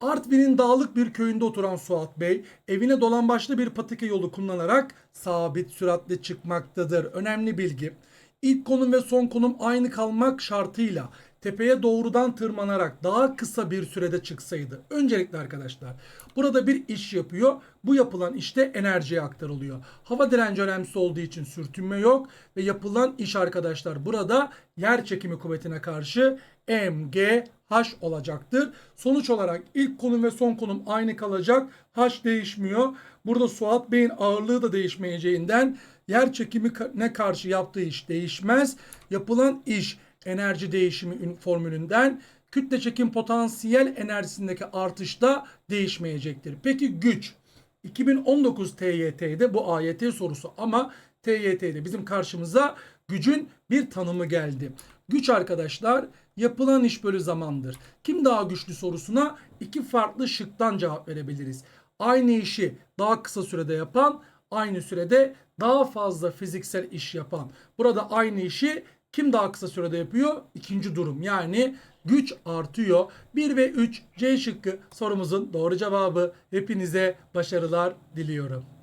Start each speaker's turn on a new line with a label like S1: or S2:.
S1: Artvin'in dağlık bir köyünde oturan Suat Bey, evine dolambaçlı bir patika yolu kullanarak sabit süratle çıkmaktadır. Önemli bilgi. İlk konum ve son konum aynı kalmak şartıyla tepeye doğrudan tırmanarak daha kısa bir sürede çıksaydı. Öncelikle arkadaşlar burada bir iş yapıyor. Bu yapılan işte enerjiye aktarılıyor. Hava direnci önemsiz olduğu için sürtünme yok ve yapılan iş arkadaşlar burada yer çekimi kuvvetine karşı MGH olacaktır. Sonuç olarak ilk konum ve son konum aynı kalacak. H değişmiyor. Burada Suat Bey'in ağırlığı da değişmeyeceğinden yer çekimine karşı yaptığı iş değişmez. Yapılan iş enerji değişimi ün- formülünden kütle çekim potansiyel enerjisindeki artış da değişmeyecektir. Peki güç 2019 TYT'de bu AYT sorusu ama TYT'de bizim karşımıza gücün bir tanımı geldi. Güç arkadaşlar yapılan iş bölü zamandır. Kim daha güçlü sorusuna iki farklı şıktan cevap verebiliriz. Aynı işi daha kısa sürede yapan, aynı sürede daha fazla fiziksel iş yapan. Burada aynı işi kim daha kısa sürede yapıyor? İkinci durum. Yani güç artıyor. 1 ve 3 C şıkkı sorumuzun doğru cevabı. Hepinize başarılar diliyorum.